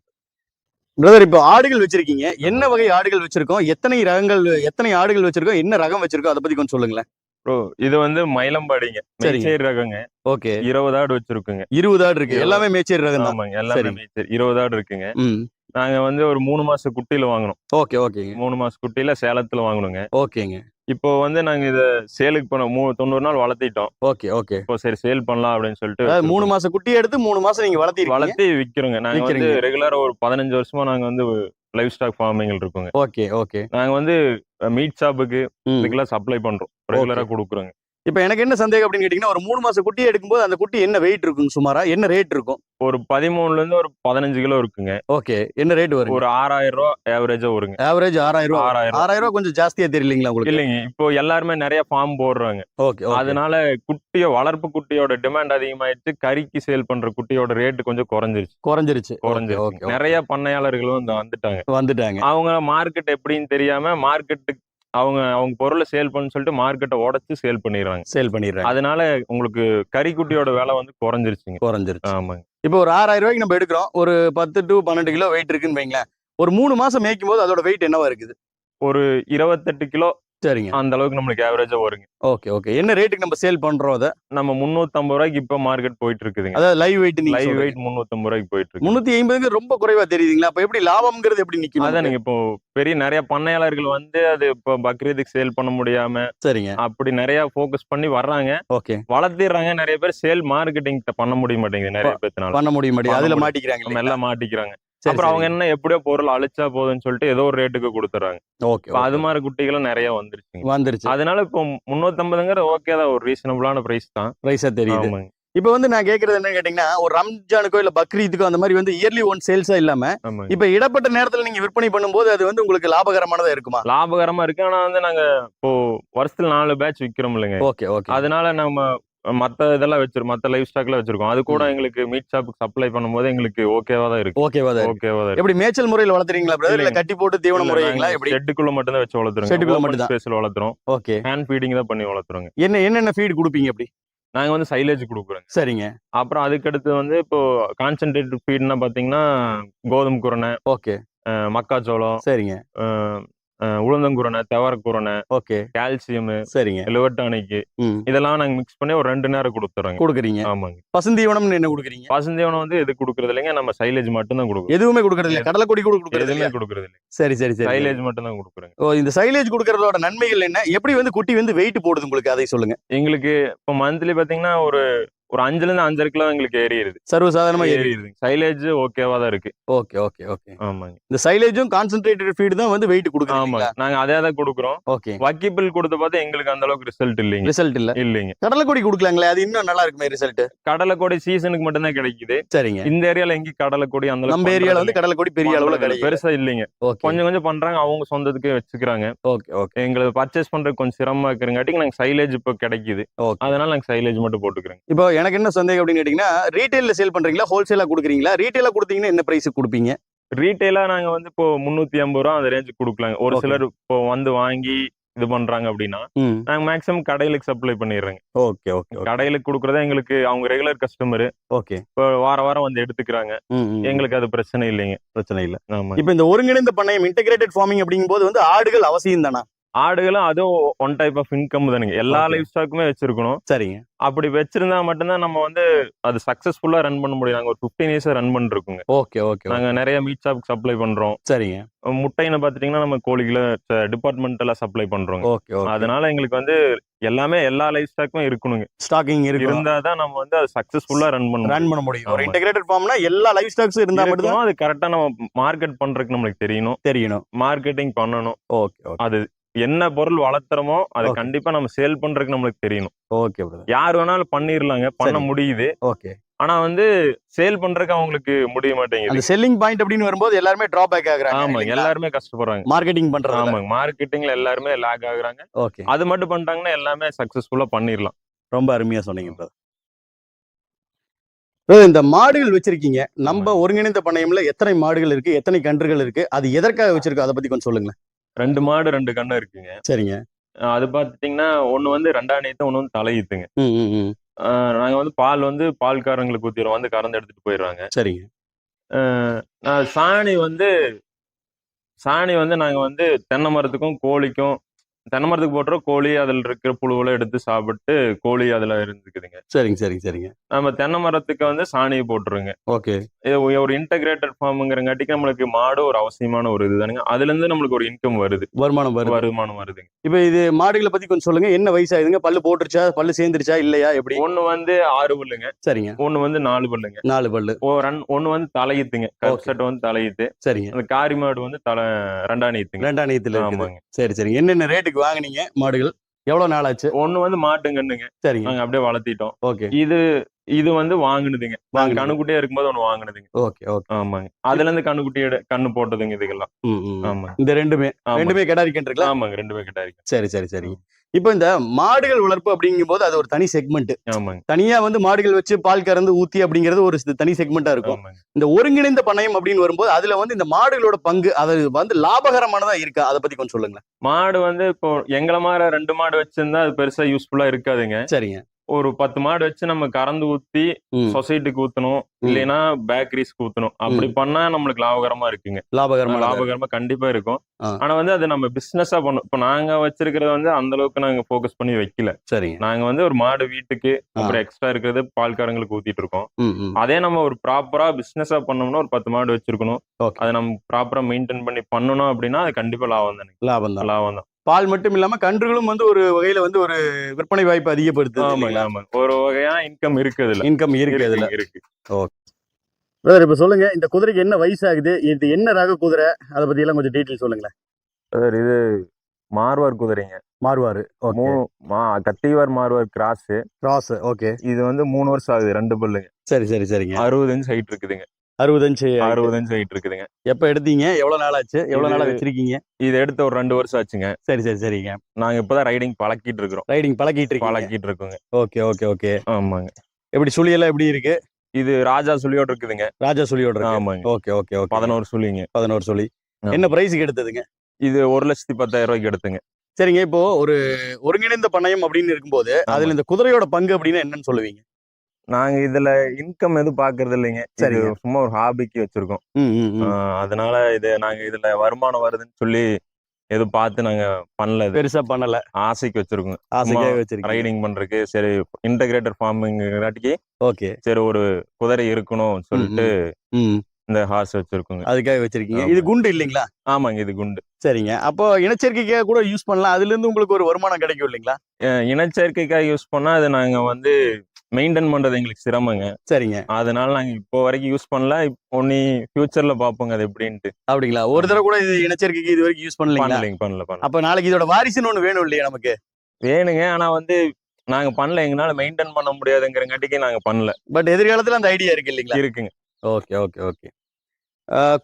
பிரதர் இப்போ ஆடுகள் வச்சிருக்கீங்க. என்ன வகை ஆடுகள் வச்சிருக்கோம்? எத்தனை ரகங்கள் எத்தனை ஆடுகள் வச்சிருக்கோம்? என்ன ரகம் வச்சிருக்கோம்? அதை பத்தி கொஞ்சம் சொல்லுங்களேன். ப்ரோ இது வந்து மயிலம்பாடிங்க. மேச்சேரி ரகங்க. ஓகே. இருபது ஆடு வச்சிருக்குங்க. இருபது ஆடு இருக்கு. எல்லாமே மேச்சேரி ரகம் ஆமாங்க எல்லாமே சரி. மேச்சேரி. இருபது ஆடு இருக்குங்க. நாங்க வந்து ஒரு மூணு மாச குட்டியில வாங்கினோம். ஓகே ஓகேங்க. மூணு மாச குட்டியில சேலத்துல வாங்கணுங்க ஓகேங்க. இப்போ வந்து நாங்க இத சேலுக்கு பண்ண மூ தொண்ணூறு நாள் வளர்த்திட்டோம். Okay okay. இப்போ சரி சேல் பண்ணலாம் அப்படின்னு சொல்லிட்டு மூணு மாசம் குட்டி எடுத்து மூணு மாசம் நீங்க வளர்த்திருக்கீங்க வளர்த்தி விக்கிறோங்க. நாங்க வந்து. ரெகுலரா ஒரு பதினஞ்சு வருஷமா நாங்க வந்து லைவ் ஸ்டாக் ஃபார்மிங் இருக்குங்க. Okay okay. நாங்க வந்து மீட் ஷாப்புக்கு. இதுக்கெல்லாம் சப்ளை பண்றோம். ரெகுலரா கொடுக்குறோங்க. இப்போ எனக்கு என்ன சந்தேகம் அப்படின்னு கேட்டீங்கன்னா ஒரு மூணு மாசம் குட்டி எடுக்கும்போது அந்த குட்டி என்ன வெயிட் இருக்கும் சுமாரா? என்ன ரேட் இருக்கும்? ஒரு பதிமூணுல இருந்து ஒரு பதினஞ்சு கிலோ இருக்குங்க. ஓகே என்ன ரேட் வரும் ஒரு ஆறாயிரம் ரூபா ஆவரேஜா வருங்க. ஆவரேஜ் ஆறாயிரம் ரூபாய் ஆறாயிரம் ரூபா. ஆறாயிரம் ரூபாய் கொஞ்சம் ஜாஸ்தியா தெரியலீங்களா உங்களுக்கு? இல்லைங்க. இப்போ எல்லாருமே நிறைய ஃபார்ம் போடுறாங்க. ஓகே அதனால குட்டிய வளர்ப்பு குட்டியோட டிமாண்ட் அதிகமாயிடுச்சு. கறிக்கு சேல் பண்ற குட்டியோட ரேட் கொஞ்சம் குறைஞ்சிருச்சு. குறைஞ்சிருச்சு. குறைஞ்சிருச்சு நிறைய பண்ணையாளர்களும் வந்து வந்துட்டாங்க. வந்துட்டாங்க. அவங்க மார்க்கெட் எப்படின்னு தெரியாம மார்க்கெட்டுக்கு அவங்க அவங்க பொருளை சேல் பண்ணு சொல்லிட்டு மார்க்கெட்டை உடைச்சு சேல் பண்ணிடுறாங்க. சேல் பண்ணிடுறாங்க. அதனால உங்களுக்கு கறிக்குட்டியோட விலை வந்து குறைஞ்சிருச்சுங்க. குறைஞ்சிருச்சு. ஆமாங்க. இப்போ ஒரு ஆறாயிரம் ரூபாய்க்கு நம்ம எடுக்கிறோம். ஒரு பத்து டு பன்னெண்டு கிலோ வெயிட் இருக்குன்னு வைங்களேன். ஒரு மூணு மாசம் மேய்க்கும் போது அதோட வெயிட் என்னவா இருக்குது? ஒரு இருபத்தெட்டு கிலோ சரிங்க. அந்த அளவுக்கு நம்மளுக்கு ஆவரேஜா வருங்க. Okay okay. என்ன ரேட்டுக்கு நம்ம சேல் பண்றோம் அதை? நம்ம முன்னூத்தம்பது ரூபாய்க்கு இப்ப மார்க்கெட் போயிட்டு இருக்குதுங்க அதாவது லைவ் வெயிட் லைவ். வெயிட் முன்னூத்தம்பது ரூபாய்க்கு போயிட்டு இருக்கு முன்னூத்தி ஐம்பதுக்கு ரொம்ப குறைவா தெரியுதுங்களா? அப்ப எப்படி லாபம்ங்கிறது எப்படி நிக்கும் அதான்? நீங்க இப்போ பெரிய நிறைய பண்ணையாளர்கள் வந்து அது இப்போ பக்ரீதுக்கு சேல் பண்ண முடியாம சரிங்க. அப்படி நிறைய ஃபோக்கஸ் பண்ணி வர்றாங்க. ஓகே. வளர்த்திடுறாங்க. நிறைய பேர் சேல் மார்க்கெட்டிங் பண்ண முடிய மாட்டேங்குது நிறைய பேர்த்தனால பண்ண முடிய மாட்டேங்குது. அதுல. மாட்டிக்கிறாங்க நம்ம எல்லாம் மாட்டிக்கிறாங்க. அப்புறம் அவங்க. என்ன எப்படியோ பொருள் அழிச்சா போதும்னு சொல்லிட்டு ஏதோ ஒரு ரேட்டுக்கு கொடுத்துறாங்க. ஓகே அது மாதிரி குட்டிகளும் நிறைய வந்துருச்சுங்க. வந்துருச்சு. அதனால இப்போ முன்னூத்தம்பதுங்கிற ஓகே தான் ஒரு ரீசனபிளான பிரைஸ் தான். பிரைஸா தெரியுது. இப்போ வந்து நான் கேக்குறது என்ன கேட்டீங்கன்னா ஒரு ரம்ஜானுக்கோ இல்ல பக்ரீத்துக்கோ அந்த மாதிரி வந்து இயர்லி ஒன் சேல்ஸா இல்லாம இப்ப இடப்பட்ட நேரத்துல நீங்க விற்பனை பண்ணும்போது அது வந்து உங்களுக்கு லாபகரமானதா இருக்குமா? லாபகரமா இருக்கு. ஆனா வந்து நாங்க இப்போ வருஷத்துல நாலு பேட்ச் விக்கிறோம் இல்லைங்க. Okay okay. அதனால நம்ம மத்த இதெல்லாம் வச்சிருக்கோம் மத்த லைஃப் ஸ்டாக்ல வச்சிருக்கோம். அது கூட. எங்களுக்கு மீட் ஷாப்புக்கு சப்ளை பண்ணும்போது எங்களுக்கு ஓகேவா தான் இருக்கு. ஓகேவா தான். ஓகேவா தான் எப்படி மேய்ச்சல் முறையில் வளர்த்துறீங்களா பிரதர் இல்ல. கட்டி போட்டு தீவன முறைங்களா எப்படி? ஷெட்டுக்குள்ள மட்டும் தான் வச்சு வளர்த்துறோம் ஷெட்டுக்குள்ள மட்டும்தான். ஸ்பேஸ்ல வளர்த்துறோம். ஓகே ஹேண்ட் ஃபீடிங் தான் பண்ணி வளர்த்துறோங்க. என்ன என்னென்ன ஃபீட் கொடுப்பீங்க அப்படி? நாங்க வந்து சைலேஜ் கொடுக்குறோங்க. சரிங்க. அப்புறம் அதுக்கடுத்து வந்து இப்போ கான்சென்ட்ரேட் ஃபீட்னா பாத்தீங்கன்னா கோதுமை குரணை ஓகே மக்காச்சோளம் சரிங்க. உளுந்தங்குரணை தவரக்குரணை ஓகே. கால்சியம் சரிங்க. லிவர்டானிக்கு ம். இதெல்லாம் நாங்க மிக்ஸ் பண்ணி ஒரு ரெண்டு நேரம் கொடுத்துறோங்க. கொடுக்குறீங்க. ஆமாங்க. பசுந்தீவனம்னு என்ன கொடுக்குறீங்க? பசுந்தேவனம் வந்து எது கொடுக்கறது இல்லைங்க நம்ம சைலேஜ் மட்டும் தான் கொடுக்குறோம். எதுவுமே கொடுக்கறது இல்ல கடலைக்கொடி கூட கொடுக்கறது எதுவுமே இல்ல கொடுக்கறது இல்லை சரி சரி சரி. சைலேஜ் மட்டும் தான் கொடுக்குறோங்க. ஓ இந்த சைலேஜ் கொடுக்கறதோட நன்மைகள் என்ன? எப்படி வந்து குட்டி வந்து வெயிட் போடுது உங்களுக்கு? அதை சொல்லுங்க. எங்களுக்கு இப்போ மந்த்லி பாத்தீங்கன்னா ஒரு ஒரு அஞ்சுல இருந்து அஞ்சரை கிலோ எங்களுக்கு ஏறிடுது. சர்வசாதாரணமா ஏறி ஏறிடுது. சைலேஜ் ஓகேவா தான் இருக்கு. Okay okay okay. ஆமாங்க. இந்த சைலேஜும் கான்சென்ட்ரேட்டட் ஃபீட் தான் வந்து வெயிட் கொடுக்குறீங்களா ஆமாங்க நாங்க அதே தான் கொடுக்குறோம். ஓகே. வக்கிபிள் கொடுத்து பார்த்தா எங்களுக்கு அந்த அளவுக்கு ரிசல்ட் இல்லைங்க. ரிசல்ட் இல்ல. இல்லைங்க. கடலைக்கொடி கொடுக்கலாங்களே அது இன்னும் நல்லா இருக்குமே ரிசல்ட் கடலைக்கொடி சீசனுக்கு மட்டும்தான் கிடைக்குது. சரிங்க. இந்த ஏரியால எங்கேயும் கடலைக்கொடி அந்த நம்ம ஏரியால வந்து கடலைக்கொடி பெரிய அளவுல. கிடைக்கும் பெருசா இல்லைங்க. கொஞ்சம் கொஞ்சம் பண்றாங்க. அவங்க சொந்தத்துக்கு வச்சுக்கிறாங்க. Okay okay. எங்களுக்கு பர்ச்சேஸ் பண்றது கொஞ்சம் சிரமமா இருக்கிறங்காட்டிக்கு நாங்க சைலேஜ் இப்போ கிடைக்குது. அதனால நாங்க சைலேஜ் மட்டும் போட்டுக்கிறோங்க. இப்போ எனக்கு என்ன சந்தேகம் அப்படின்னு கேட்டீங்கன்னா ரீட்டைல்ல சேல் பண்றீங்களா ஹோல்சேலா கொடுக்குறீங்களா? ரீட்டைலா கொடுத்தீங்கன்னா என்ன பிரைஸ் கொடுப்பீங்க? ரீட்டைலா நாங்க வந்து இப்போ முன்னூத்தி ஐம்பது ரூபா அந்த ரேஞ்சுக்கு கொடுக்கலாங்க. ஒரு. சிலர் இப்போ வந்து வாங்கி இது பண்றாங்க அப்படின்னா நாங்க மேக்ஸிமம் கடைகளுக்கு சப்ளை பண்ணிடுறோங்க. ஓகே ஓகே கடைகளுக்கு கொடுக்கறதா எங்களுக்கு அவங்க ரெகுலர் கஸ்டமர் ஓகே இப்போ வார வாரம் வந்து எடுத்துக்கிறாங்க. எங்களுக்கு அது பிரச்சனை இல்லைங்க. பிரச்சனை இல்ல. ஆமா. இப்போ இந்த ஒருங்கிணைந்த பண்ணையம் இன்டகிரேட்டட் ஃபார்மிங் அப்படிங்கும்போது வந்து ஆடுகள் அவசியம் தானா? ஆடுகளும் அதுவும் ஒன் டைப் ஆஃப் இன்கம் தானுங்க. எல்லா. லைஃப் ஸ்டாக்குமே வச்சிருக்கணும். சரிங்க. அப்படி வச்சிருந்தா மட்டும்தான் நம்ம வந்து அது சக்சஸ்ஃபுல்லா ரன் பண்ண முடியும். நாங்க ஒரு ஃபிஃப்டீன் இயர்ஸ் ரன் பண்ணிருக்கோங்க. ஓகே ஓகே நாங்க நிறைய மீட் ஷாப் சப்ளை பண்றோம். சரிங்க. முட்டைன்னு பாத்துட்டீங்கன்னா நம்ம கோழிகளை டிபார்ட்மெண்டலா சப்ளை பண்றோங்க. ஓகே அதனால எங்களுக்கு வந்து எல்லாமே எல்லா லைஃப் ஸ்டாக்கும் இருக்கணுங்க. ஸ்டாக்கிங் இருக்கு இருந்தாதான் நம்ம வந்து அது சக்சஸ்ஃபுல்லா ரன் பண்ண ரன் பண்ண முடியும். ஒரு. இன்டகிரேட்டட் ஃபார்ம்னா எல்லா லைஃப் ஸ்டாக்ஸும் இருந்தா மட்டும். அது கரெக்டா நம்ம மார்க்கெட் பண்றதுக்கு நம்மளுக்கு தெரியணும். தெரியணும். மார்க்கெட்டிங் பண்ணணும். ஓகே அது என்ன பொருள் வளர்த்துறோமோ அது. கண்டிப்பா நம்ம சேல் பண்றதுக்கு நம்மளுக்கு தெரியணும். ஓகே யார் வேணாலும் பண்ணிரலாங்க பண்ண. முடியுது. ஓகே. ஆனா வந்து சேல் பண்றதுக்கு அவங்களுக்கு முடிய மாட்டேங்குது. செல்லிங் பாயிண்ட் அப்படின்னு வரும்போது எல்லாருமே டிராபேக் ஆகுறாங்க ஆமாங்க எல்லாருமே கஷ்டப்படுறாங்க. மார்க்கெட்டிங் பண்றது ஆமாங்க மார்க்கெட்டிங்ல எல்லாருமே லேக் ஆகுறாங்க. ஓகே. அது மட்டும் பண்ணிட்டாங்கன்னா எல்லாமே சக்சஸ்ஃபுல்லா பண்ணிரலாம். ரொம்ப அருமையா சொன்னீங்க இந்த மாடுகள் வச்சிருக்கீங்க. நம்ம ஒருங்கிணைந்த பண்ணையம்ல எத்தனை மாடுகள் இருக்கு எத்தனை கன்றுகள் இருக்கு அது எதற்காக வச்சிருக்கோம் அதை பத்தி கொஞ்சம் சொல்லுங்களேன். ரெண்டு மாடு ரெண்டு கண்ணு இருக்குங்க. சரிங்க. அது பாத்துட்டீங்கன்னா ஒண்ணு வந்து ரெண்டாம் நேத்து ஒண்ணு வந்து தலையீத்துங்க நாங்க வந்து பால் வந்து பால்காரங்களுக்கு ஊத்திடுவோம் வந்து கறந்து எடுத்துட்டு போயிடுறாங்க. சரிங்க. சாணி வந்து சாணி வந்து நாங்க வந்து தென்னை மரத்துக்கும் கோழிக்கும் தென்னை மரத்துக்கு போட்டுறோம் கோழி அதுல இருக்கிற புழுவெல்லாம் எடுத்து சாப்பிட்டு கோழி அதுல இருந்துக்குதுங்க. சரிங்க சரிங்க சரிங்க. நம்ம தென்னை மரத்துக்கு வந்து சாணியை போட்டுருங்க. ஓகே. இது ஒரு இன்டகிரேட்டட் ஃபார்முங்கிறங்காட்டிக்கு நம்மளுக்கு மாடு ஒரு அவசியமான ஒரு இதுதானுங்க. அதுல இருந்து நம்மளுக்கு ஒரு இன்கம் வருது. வருமானம் வருது. வருமானம் வருதுங்க. இப்போ இது மாடுகளை பத்தி கொஞ்சம் சொல்லுங்க. என்ன வயசாகுதுங்க பல்லு போட்டுருச்சா? பல்லு சேர்ந்துருச்சா? இல்லையா? எப்படி? ஒண்ணு வந்து ஆறு பல்லுங்க. சரிங்க. ஒண்ணு வந்து நாலு பல்லுங்க. நாலு பல்லு. ஓ ரன் ஒண்ணு வந்து தலையீத்துங்க. கருப்பு வந்து தலையீத்து சரிங்க. அந்த காரி மாடு வந்து தலை நீத்துல இருக்குது. ஆமாங்க. சரி சரிங்க. என்னென்ன ரேட்டுக்கு வாங்குனீங்க? மாடுகள். எவ்வளவு நாள் ஆச்சு ஒண்ணு வந்து மாட்டுங்கன்னுங்க. சரிங்க. நாங்க அப்படியே வளர்த்திட்டோம். ஓகே. இது இது வந்து வாங்குனதுங்க. கண்ணுக்குட்டியா இருக்கும்போது ஒண்ணு வாங்குனதுங்க. Okay okay. ஆமாங்க. அதுல இருந்து கண்ணுக்குட்டி எடு- கண்ணு போட்டதுங்க இதுக்கெல்லாம். ம் ம் ஆமாங்க. இந்த ரெண்டுமே. ரெண்டுமே கிடாரி கன்றுங்களா ஆமாங்க. ரெண்டு பேர் கிட்ட இருக்கு சரி சரி சரி. இப்போ இந்த மாடுகள் வளர்ப்பு அப்படிங்கும்போது அது ஒரு தனி செக்மெண்ட் தனியா வந்து மாடுகள் வச்சு பால் கறந்து ஊத்தி அப்படிங்கிறது ஒரு தனி செக்மெண்டா இருக்கும். இந்த ஒருங்கிணைந்த பண்ணையம் அப்படின்னு வரும்போது அதுல வந்து இந்த மாடுகளோட பங்கு அது வந்து லாபகரமானதா இருக்கா? அதை பத்தி கொஞ்சம் சொல்லுங்க மாடு வந்து இப்போ எங்களை மாதிரி ரெண்டு மாடு வச்சிருந்தா அது பெருசா யூஸ்ஃபுல்லா இருக்காதுங்க. சரிங்க. ஒரு பத்து மாடு வச்சு நம்ம கறந்து ஊத்தி சொசைட்டிக்கு ஊத்தணும். இல்லைன்னா பேக்கரிஸ்க்கு ஊத்தணும். அப்படி பண்ணா நம்மளுக்கு லாபகரமா இருக்குங்க. லாபகரமான லாபகரமா கண்டிப்பா இருக்கும். ஆனா வந்து அது நம்ம பிசினஸா பண்ணும் இப்ப நாங்க வச்சிருக்கிறது வந்து அந்த அளவுக்கு நாங்க ஃபோக்கஸ் பண்ணி வைக்கல. சரிங்க. நாங்க வந்து ஒரு மாடு வீட்டுக்கு. அப்புறம் எக்ஸ்ட்ரா இருக்கிறது பால்காரங்களுக்கு ஊத்திட்டு இருக்கோம். அதே நம்ம ஒரு ப்ராப்பரா பிசினஸா பண்ணோம்னா ஒரு பத்து மாடு வச்சிருக்கணும். அதை நம்ம ப்ராப்பரா மெயின்டைன் பண்ணி பண்ணணும் அப்படின்னா அது கண்டிப்பா லாபம் தானே லாபம் தான். லாபம் தான். பால் மட்டும் இல்லாம கன்றுகளும் வந்து ஒரு வகையில வந்து ஒரு விற்பனை வாய்ப்பு அதிகப்படுத்துது ஆமாங்க ஆமாங்க. ஒரு வகையான இன்கம் இருக்கு அதுல. இன்கம் இருக்கு அதுல. இருக்கு பிரதர் இப்ப சொல்லுங்க இந்த குதிரைக்கு என்ன வயசாகுது? இது என்ன ரக குதிரை? அதை பத்தி எல்லாம் கொஞ்சம் டீட்டெயில் சொல்லுங்களேன். சார் இது மார்வார் குதிரைங்க. மாறுவாரு ஓகே மூணு மா Kathiawar Marwar cross cross okay இது வந்து மூணு வருஷம் ஆகுது ரெண்டு பல்லுங்க. சரி சரி சரிங்க. அறுபது இன்ச் ஹைட் இருக்குதுங்க. அறுபது இன்ச்சு அறுபது இன்ச் ஹைட் இருக்குதுங்க எப்ப எடுத்தீங்க? எவ்வளவு நாள் ஆச்சு எவ்வளவு நாளா வச்சிருக்கீங்க? இது எடுத்து ஒரு ரெண்டு வருஷம் ஆச்சுங்க. சரி சரி சரிங்க. நாங்க இப்பதான் ரைடிங் பழக்கிட்டு இருக்கிறோம் ரைடிங் பழகிட்டு இருக்கீங்க. பழக்கிட்டு இருக்கோங்க ஓகே ஓகே ஓகே. ஆமாங்க. எப்படி சுழியெல்லாம் எப்படி இருக்கு? இது ராஜா சுழியோட இருக்குதுங்க. ராஜா சுழியோட இருக்கு. ஆமாங்க. Okay okay okay. பதினோரு சுழிங்க. பதினோரு சுழி. என்ன பிரைஸுக்கு எடுத்ததுங்க? இது ஒரு லட்சத்தி பத்தாயிரம் ரூபாய்க்கு எடுத்துங்க. சரிங்க இப்போ ஒரு ஒருங்கிணைந்த பண்ணையம் அப்படின்னு இருக்கும்போது அதுல இந்த குதிரையோட பங்கு அப்படின்னு என்னன்னு சொல்லுவீங்க? நாங்க இதுல இன்கம் எதுவும் பாக்குறது இல்லைங்க. சரிங்க. சும்மா ஒரு ஹாபிக்கு வச்சிருக்கோம். அதனால இது நாங்க இதுல வருமானம் வருதுன்னு சொல்லி எதுவும் பார்த்து நாங்க பண்ணல பெருசா பண்ணல. ஆசைக்கு வச்சிருக்கோங்க. ஆசைக்காக வச்சிருக்கீங்க. ரைடிங் பண்றதுக்கு சரி இன்டகிரேட்டட் ஃபார்மிங்காட்டிக்கு ஓகே. சரி ஒரு குதிரை இருக்கணும் சொல்லிட்டு இந்த ஹார்ஸ் வச்சிருக்கோங்க. அதுக்காக வச்சிருக்கீங்க. இது குண்டு இல்லைங்களா? ஆமாங்க இது குண்டு. சரிங்க. அப்போ இனச்சேர்க்கைக்காக கூட யூஸ் பண்ணலாம். அதுல இருந்து உங்களுக்கு ஒரு வருமானம் கிடைக்கும் இல்லைங்களா? இனச்சேர்க்கைக்காக யூஸ் பண்ணா அது நாங்க வந்து மெயின்டைன் பண்றது எங்களுக்கு சிரமங்க. சரிங்க. அதனால நாங்க இப்போ வரைக்கும் யூஸ் பண்ணல. ஒன்னி ஃபியூச்சர்ல பாப்போங்க அது எப்படின்ட்டு. அப்படிங்களா? ஒரு தடவை கூட இது இனச்சேர்க்கைக்கு இது வரைக்கும் யூஸ் பண்ணலைங்க பண்ணல பண்ணல. அப்ப நாளைக்கு இதோட வாரிசுன்னு ஒண்ணு வேணும் இல்லையா நமக்கு? வேணுங்க. ஆனா வந்து நாங்க பண்ணல. எங்களால மெயின்டைன் பண்ண முடியாதுங்கிறங்காட்டிக்கு நாங்க பண்ணல. பட் எதிர்காலத்துல அந்த ஐடியா இருக்கு இல்லைங்களா? இருக்குங்க. Okay okay okay.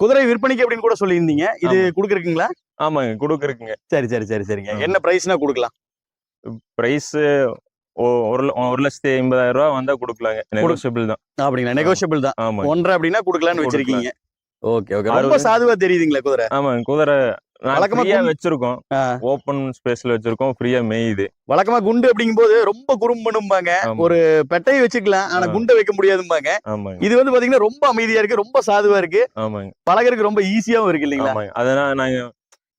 குதிரை விற்பனைக்கு அப்படின்னு கூட சொல்லியிருந்தீங்க. இது. கொடுக்குறீங்களா ஆமாங்க கொடுக்குறக்குங்க சரி சரி சரி சரிங்க. என்ன பிரைஸ்னா கொடுக்கலாம். பிரைஸ் ஒரு ஒரு லட்சத்தி ஐம்பதாயிரம் ரூபா வந்தா கொடுக்கலாங்க. நெகோசியபிள் தான். அப்படிங்களா? நெகோஷியபிள் தான். ஆமாங்க. ஒன்றரை அப்படின்னா கொடுக்கலாம்னு வச்சிருக்கீங்க. ஓகே ஓகே ரொம்ப. சாதுவா தெரியுதுங்களா குதிரை. ஆமாங்க குதிரை வழக்கமா வச்சிருக்கோம். ஓப்பன் ஸ்பேஸ்ல வச்சிருக்கோம் ஃப்ரீயா மேயுது. வழக்கமா குண்டு அப்படிங்கும்போது ரொம்ப குறும்பணும்பாங்க. ஆமா. ஒரு பெட்டையை வச்சுக்கலாம் ஆனா. குண்டை வைக்க முடியாதும்பாங்க. இது வந்து பாத்தீங்கன்னா ரொம்ப அமைதியா இருக்கு ரொம்ப சாதுவா இருக்கு. ஆமாங்க. பழகறதுக்கு ரொம்ப ஈஸியாவும் இருக்கு இல்லைங்களா? அதனால நாங்க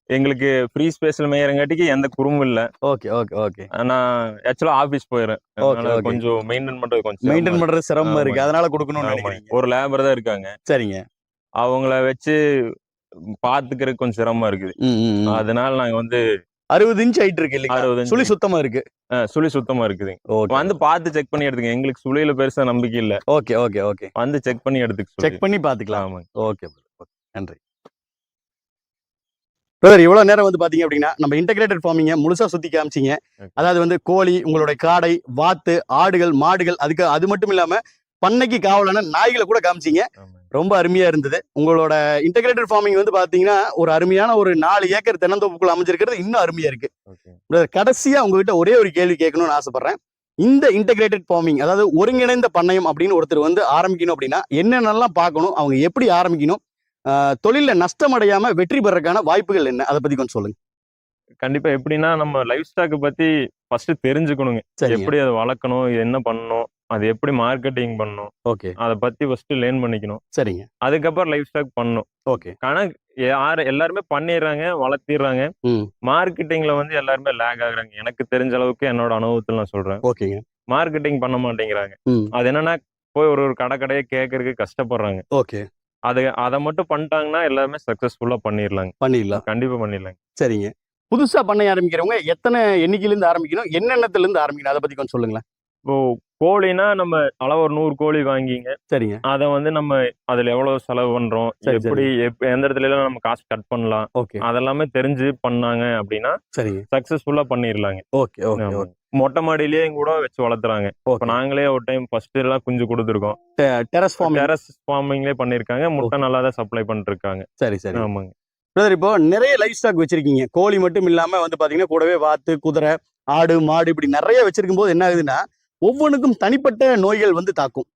எங்களுக்கு ஃப்ரீ ஸ்பேஸ்ல மேயறங்காட்டிக்கு எந்த குறும்பும் இல்ல. ஓகே ஓகே ஓகே நான் ஆக்சுவலா ஆபீஸ் போயிடுறேன். கொஞ்சம் மெயின்டைன் பண்றது கொஞ்சம் மெயின்டைன் பண்றது சிரமமா இருக்கு. அதனால கொடுக்கணும்னு ஆமா. நினைக்கிறீங்க. ஒரு லேபர் தான் இருக்காங்க. சரிங்க. அவங்கள வச்சு பாத்துக்கிறதுக்கு கொஞ்சம் சிரமமா இருக்குது. அதனால நாங்க வந்து அறுபது இன்ச் ஹைட் இருக்கு 60 inch. சுழி சுத்தமா இருக்கு. சுழி சுத்தமா இருக்குது. வந்து பார்த்து செக் பண்ணி எடுத்துங்க. எங்களுக்கு சுழியில பெருசா நம்பிக்கை இல்ல. ஓகே ஓகே ஓகே வந்து செக் பண்ணி எடுத்துக்க சொல்லி. செக் பண்ணி பாத்துக்கலாம். ஓகே நன்றி. பிரதர் இவ்வளவு நேரம் வந்து பாத்தீங்க அப்படின்னா நம்ம இன்டகிரேட்டட் ஃபார்மிங்க முழுசா சுத்தி காமிச்சீங்க. அதாவது வந்து கோழி உங்களுடைய காடை வாத்து ஆடுகள் மாடுகள் அதுக்கு அது மட்டும் இல்லாம பண்ணைக்கு காவலான நாய்களை கூட காமிச்சீங்க. ரொம்ப அருமையா இருந்தது உங்களோட இன்டகிரேட்டட் ஃபார்மிங் வந்து பாத்தீங்கன்னா ஒரு அருமையான ஒரு நாலு ஏக்கர் தென்னந்தோப்புக்குள்ள அமைஞ்சிருக்கிறது இன்னும் அருமையா இருக்கு. பிரதர் கடைசியா உங்ககிட்ட ஒரே ஒரு கேள்வி கேட்கணும்னு ஆசைப்படுறேன் இந்த இன்டகிரேட்டட் ஃபார்மிங் அதாவது ஒருங்கிணைந்த பண்ணையம் அப்படின்னு ஒருத்தர் வந்து ஆரம்பிக்கணும் அப்படின்னா என்னென்னலாம் பார்க்கணும் அவங்க எப்படி ஆரம்பிக்கணும் தொழில்ல நஷ்டம் அடையாம வெற்றி பெறதுக்கான வாய்ப்புகள் என்ன? அதை பத்தி கொஞ்சம் சொல்லுங்க. கண்டிப்பா எப்படின்னா நம்ம லைஃப் ஸ்டாக்கை பத்தி ஃபர்ஸ்ட் தெரிஞ்சுக்கணுங்க. எப்படி அதை வளர்க்கணும்? இது என்ன பண்ணணும்? அது எப்படி மார்க்கெட்டிங் பண்ணணும்? ஓகே. அதை பத்தி ஃபர்ஸ்ட் லேர்ன் பண்ணிக்கணும். சரிங்க. அதுக்கப்புறம் லைஃப் ஸ்டாக் பண்ணணும். ஓகே. கணக்கு யார் எல்லாருமே பண்ணிடுறாங்க வளர்த்திடுறாங்க. மார்க்கெட்டிங்ல வந்து எல்லாருமே லேக் ஆகுறாங்க. எனக்கு தெரிஞ்ச அளவுக்கு என்னோட அனுபவத்தில் நான் சொல்றேன். ஓகேங்க. மார்க்கெட்டிங் பண்ண மாட்டேங்கிறாங்க. அது என்னன்னா போய் ஒரு ஒரு கடை கடையை கேட்கறதுக்கு கஷ்டப்படுறாங்க. ஓகே. அது அதை மட்டும் பண்ணிட்டாங்கன்னா எல்லாமே சக்சஸ்ஃபுல்லா பண்ணிடலாங்க பண்ணிடலாம் கண்டிப்பா பண்ணிடலாங்க சரிங்க. புதுசா பண்ணை ஆரம்பிக்கிறவங்க எத்தனை எண்ணிக்கையில இருந்து ஆரம்பிக்கணும்? என்னென்னத்துல இருந்து ஆரம்பிக்கணும்? அதை பத்தி கொஞ்சம் சொல்லுங்களேன். இப்போ கோழினா நம்ம அளவு ஒரு நூறு கோழி வாங்கிங்க. சரிங்க. அதை வந்து நம்ம அதுல எவ்வளவு செலவு பண்றோம்? எப்படி எப்- எந்த இடத்துல எல்லாம் நம்ம காசு கட் பண்ணலாம்? ஓகே. அதெல்லாமே தெரிஞ்சு பண்ணாங்க அப்படின்னா சரிங்க. சக்சஸ்ஃபுல்லா பண்ணிடலாங்க ஓகே ஓகே மொட்டை மாடியிலேயே கூட வச்சு வளர்த்துறாங்க. இப்ப நாங்களே ஒரு டைம் ஃபர்ஸ்ட் எல்லாம் குஞ்சு கொடுத்துருக்கோம். Terrace farming. டெரஸ் ஃபார்மிங்லேயே பண்ணிருக்காங்க. முட்டை நல்லா தான் சப்ளை பண்ணிட்டு இருக்காங்க சரி சரி. ஆமாங்க. பிரதர் இப்போ நிறைய லைஃப் ஸ்டாக் வச்சிருக்கீங்க. கோழி மட்டும் இல்லாம வந்து பாத்தீங்கன்னா கூடவே வாத்து குதிரை ஆடு மாடு இப்படி நிறைய வச்சிருக்கும் போது என்ன ஆகுதுன்னா ஒவ்வொன்றுக்கும் தனிப்பட்ட நோய்கள் வந்து தாக்கும்.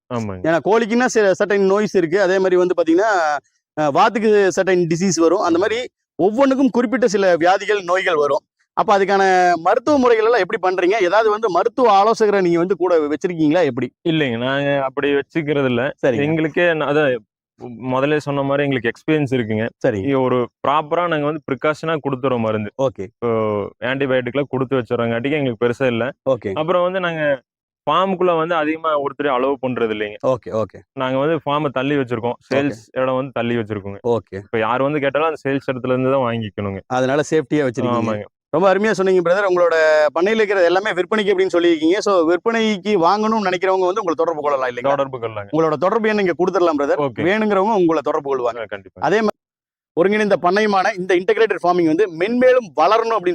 ஏன்னா கோழிக்குன்னா சில சட்டன் நோய்ஸ் இருக்கு. அதே மாதிரி வந்து பாத்தீங்கன்னா வாத்துக்கு சட்டன் டிசீஸ் வரும். அந்த மாதிரி ஒவ்வொன்றுக்கும் குறிப்பிட்ட சில வியாதிகள் நோய்கள் வரும். அப்ப அதுக்கான மருத்துவ முறைகள் எல்லாம் எப்படி பண்றீங்க? ஏதாவது வந்து மருத்துவ ஆலோசகரை நீங்க வந்து கூட வச்சிருக்கீங்களா? எப்படி? இல்லைங்க. நாங்க அப்படி வச்சுக்கிறது இல்ல. சரிங்க. எங்களுக்கே அதான் முதல்ல சொன்ன மாதிரி எங்களுக்கு எக்ஸ்பீரியன்ஸ் இருக்குங்க. இங்க ஒரு ப்ராப்பரா நாங்க வந்து ப்ரிகாஷனா கொடுத்துறோம் மருந்து. ஓகே இப்போ ஆன்டிபயோட்டிக்லாம் கொடுத்து வச்சுறோங்காட்டிக்கு எங்களுக்கு பெருசா இல்ல. ஓகே அப்புறம் வந்து நாங்க ஃபார்முக்குள்ள வந்து அதிகமா ஒருத்தரையும் அலோவ் பண்றது இல்லைங்க. Okay okay. நாங்க வந்து ஃபார்மை தள்ளி வச்சிருக்கோம். சேல்ஸ் இடம் வந்து தள்ளி வச்சிருக்கோங்க. ஓகே. இப்போ யார் வந்து கேட்டாலும் அந்த சேல்ஸ் இடத்துல இருந்து தான் வாங்கிக்கணுங்க. அதனால சேஃப்டியா வச்சிருக்கீங்க. ஆமாங்க. ரொம்ப அருமையா சொன்னீங்க பிரதர் உங்களோட பண்ணையில இருக்கிறது எல்லாமே விற்பனைக்கு அப்படின்னு சொல்லியிருக்கீங்க. ஸோ விற்பனைக்கு வாங்கணும்னு நினைக்கிறவங்க வந்து உங்களை தொடர்பு கொள்ளலாம் இல்லைங்களா? தொடர்பு கொள்ளாங்க உங்களோட தொடர்பு எண் இங்க கொடுத்துடலாம் பிரதர் வேணுங்கிறவங்க உங்களை தொடர்பு கொள்வாங்க. கண்டிப்பா. அதே மாதிரி ஒருங்கிணைந்த பண்ணையமான இந்த இன்டகிரேட்டட் ஃபார்மிங் வந்து மென்மேலும் வளரணும் அப்படின்னு